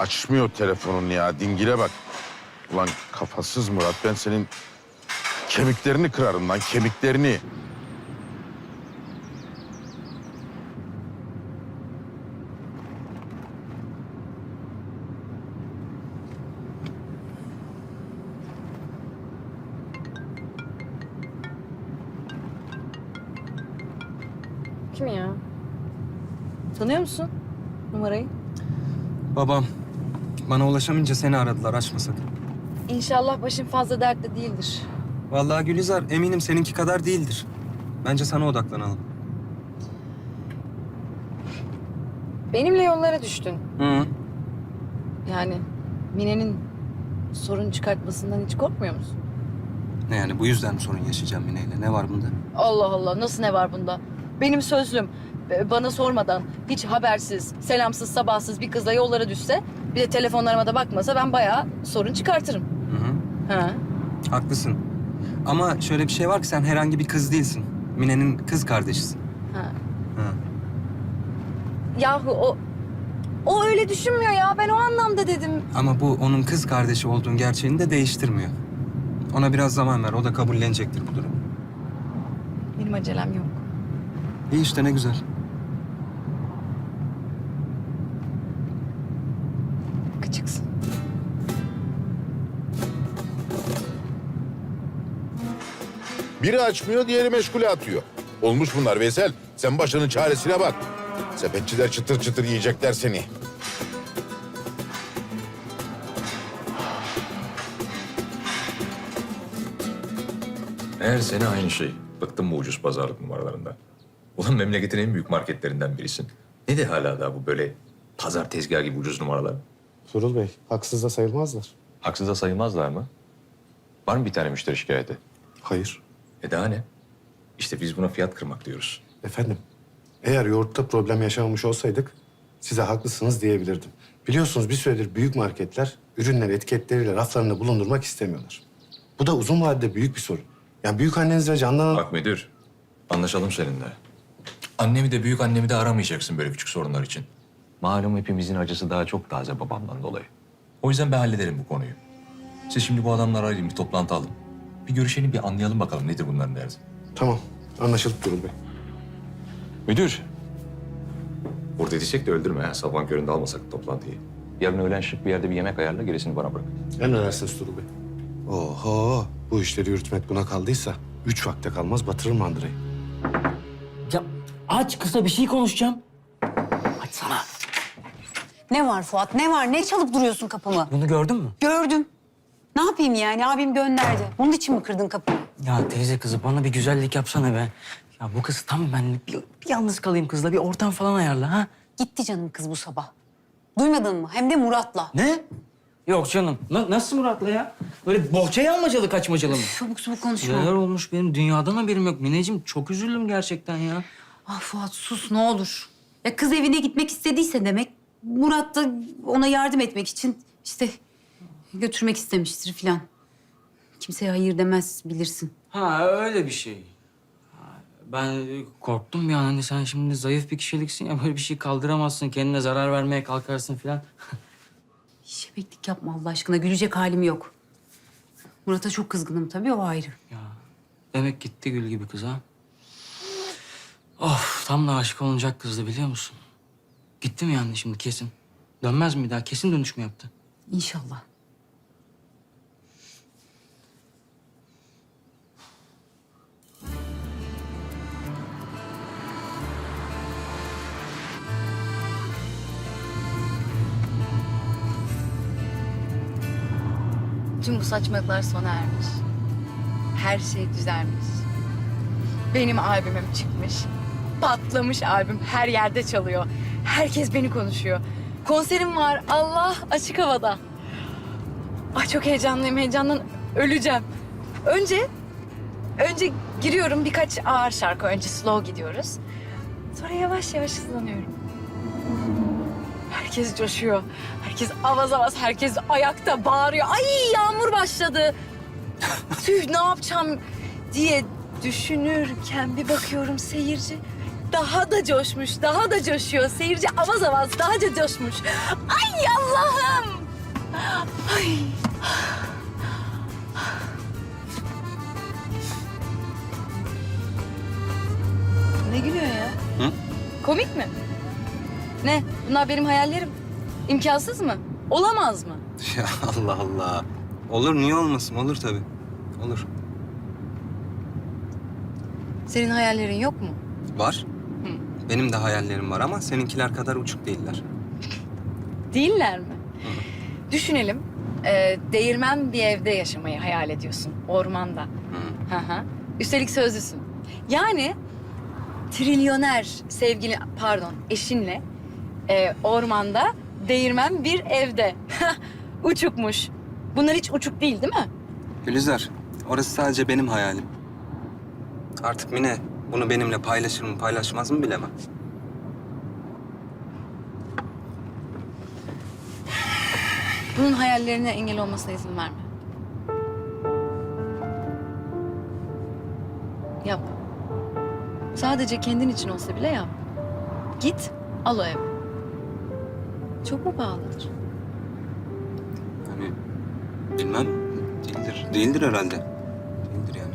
Açmıyor telefonun ya. Dingile bak. Ulan kafasız Murat. Ben senin kemiklerini kırarım lan. Kemiklerini. Kim ya? Tanıyor musun numarayı? Babam. Bana ulaşamayınca seni aradılar açma sakın. İnşallah başın fazla dertte değildir. Vallahi Gülizar eminim seninki kadar değildir. Bence sana odaklanalım. Benimle yollara düştün. Hı. Yani Mine'nin sorun çıkartmasından hiç korkmuyor musun? Ne yani bu yüzden mi sorun yaşayacağım Mine'yle? Ne var bunda? Allah Allah nasıl ne var bunda? Benim sözlüm bana sormadan hiç habersiz, selamsız, sabahsız bir kızla yollara düşse bir de telefonlarıma da bakmasa ben bayağı sorun çıkartırım. Hı hı. Ha. Haklısın. Ama şöyle bir şey var ki sen herhangi bir kız değilsin. Mine'nin kız kardeşisin. Ha. Ha. Yahu o o öyle düşünmüyor ya. Ben o anlamda dedim. Ama bu onun kız kardeşi olduğun gerçeğini de değiştirmiyor. Ona biraz zaman ver. O da kabullenecektir bu durumu. Benim acelem yok. İyi işte ne güzel. Gıcıksın. Biri açmıyor, diğeri meşgule atıyor. Olmuş bunlar Veysel. Sen başının çaresine bak. Sepetçiler çıtır çıtır yiyecekler seni. Her sene aynı şey. Bıktım bu ucuz pazarlık numaralarından. Ulan memleketin en büyük marketlerinden birisin. Ne de hala daha bu böyle pazar tezgahı gibi ucuz numaralar? Turul Bey, haksız da sayılmazlar. Haksız da sayılmazlar mı? Var mı bir tane müşteri şikayeti? Hayır. E daha ne? İşte biz buna fiyat kırmak diyoruz. Efendim, eğer yoğurtta problem yaşamamış olsaydık size haklısınız diyebilirdim. Biliyorsunuz bir süredir büyük marketler ürünleri etiketleriyle raflarında bulundurmak istemiyorlar. Bu da uzun vadede büyük bir sorun. Yani büyük annenizle Candan Bak müdür, anlaşalım seninle. Annemi de büyük annemi de aramayacaksın böyle küçük sorunlar için. Malum hepimizin acısı daha çok taze babamdan dolayı. O yüzden ben hallederim bu konuyu. Siz şimdi bu adamları arayın, bir toplantı alın. Bir görüşelim, bir anlayalım bakalım nedir bunların derdi. Tamam, anlaşıldı Turul Bey. Müdür. Burada diyecek de öldürme ha. Sabahın köründe almasak toplantıyı. Yarın öğlen şık bir yerde bir yemek ayarla gerisini bana bırak. Emredersiniz Turul Bey. Oho, bu işleri yürütmek buna kaldıysa üç vakte kalmaz batırır mandırayı. Ya aç kısa bir şey konuşacağım. Ne var Fuat? Ne var? Ne çalıp duruyorsun kapımı? Bunu gördün mü? Gördüm. Ne yapayım yani? Abim gönderdi. Bunun için mi kırdın kapımı? Ya teyze kızı bana bir güzellik yapsana be. Ya bu kız tam benlik. Bir, bir yalnız kalayım kızla. Bir ortam falan ayarla ha. Gitti canım kız bu sabah. Duymadın mı? Hem de Murat'la. Ne? Yok canım. Na- nasıl Murat'la ya? Böyle bohçaya almacalı kaçmacalı mı? Çabuk çabuk konuşma. Neler olmuş benim dünyadan haberim yok. Mineciğim çok üzüldüm gerçekten ya. Ah Fuat sus ne olur. Ya kız evine gitmek istediyse demek Murat da ona yardım etmek için işte götürmek istemiştir filan. Kimseye hayır demez bilirsin. Ha öyle bir şey. Ha, Ben korktum bir an hani sen şimdi zayıf bir kişiliksin ya böyle bir şey kaldıramazsın. Kendine zarar vermeye kalkarsın falan. Şebeklik yapma Allah aşkına. Gülecek halim yok. Murat'a çok kızgınım tabii o ayrı. Ya demek gitti gül gibi kız ha. Of tam da aşık olunacak kızdı biliyor musun? Gitti mi yani şimdi kesin? Dönmez mi daha? Kesin dönüş mü yaptı? İnşallah. Tüm bu saçmalıklar sona ermiş. Her şey düzelmiş. Benim albümüm çıkmış. Patlamış albüm. Her yerde çalıyor. Herkes beni konuşuyor. Konserim var. Allah açık havada. Ay çok heyecanlıyım. Heyecandan öleceğim. Önce önce giriyorum birkaç ağır şarkı. Önce slow gidiyoruz. Sonra yavaş yavaş hızlanıyorum. Herkes coşuyor. Herkes avaz avaz, herkes ayakta bağırıyor. Ay yağmur başladı. Tüh ne yapacağım diye düşünürken bir bakıyorum seyirci daha da coşmuş, daha da coşuyor. Seyirci avaz avaz daha da coşmuş. Ay Allah'ım! Ay. Ne gülüyor ya? Hı? Komik mi? Ne? Bunlar benim hayallerim. İmkansız mı? Olamaz mı? Ya Allah Allah. Olur niye olmasın? Olur tabii. Olur. Senin hayallerin yok mu? Var. Benim de hayallerim var ama seninkiler kadar uçuk değiller. Değiller mi? Düşünelim. Ee, değirmen bir evde yaşamayı hayal ediyorsun. Ormanda. Hı. Hı hı. Üstelik sözlüsün. Yani trilyoner sevgili pardon eşinle e, ormanda değirmen bir evde. Uçukmuş. Bunlar hiç uçuk değil değil mi? Gülizar, orası sadece benim hayalim. Artık Mine bunu benimle paylaşır mı paylaşmaz mı bilemem. Bunun hayallerine engel olmasına izin verme. Yap. Sadece kendin için olsa bile yap. Git, al o evi. Çok mu pahalıdır? Yani bilmem değildir. Değildir herhalde. Değildir yani.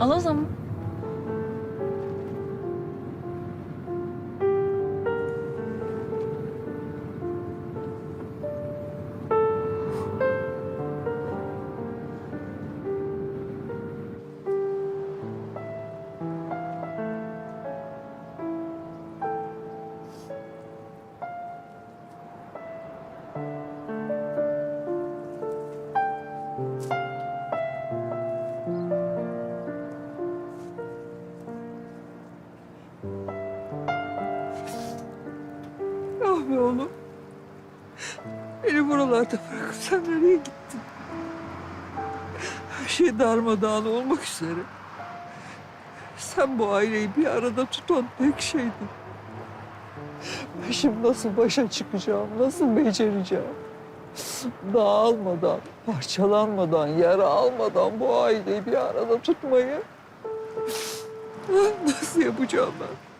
Al o zaman. Ah oğlum. Beni buralarda bırakıp sen nereye gittin? Her şey darmadağın olmak üzere. Sen bu aileyi bir arada tutan tek şeydin. Ben şimdi nasıl başa çıkacağım, nasıl becereceğim? Dağılmadan, parçalanmadan, yara almadan bu aileyi bir arada tutmayı nasıl yapacağım ben?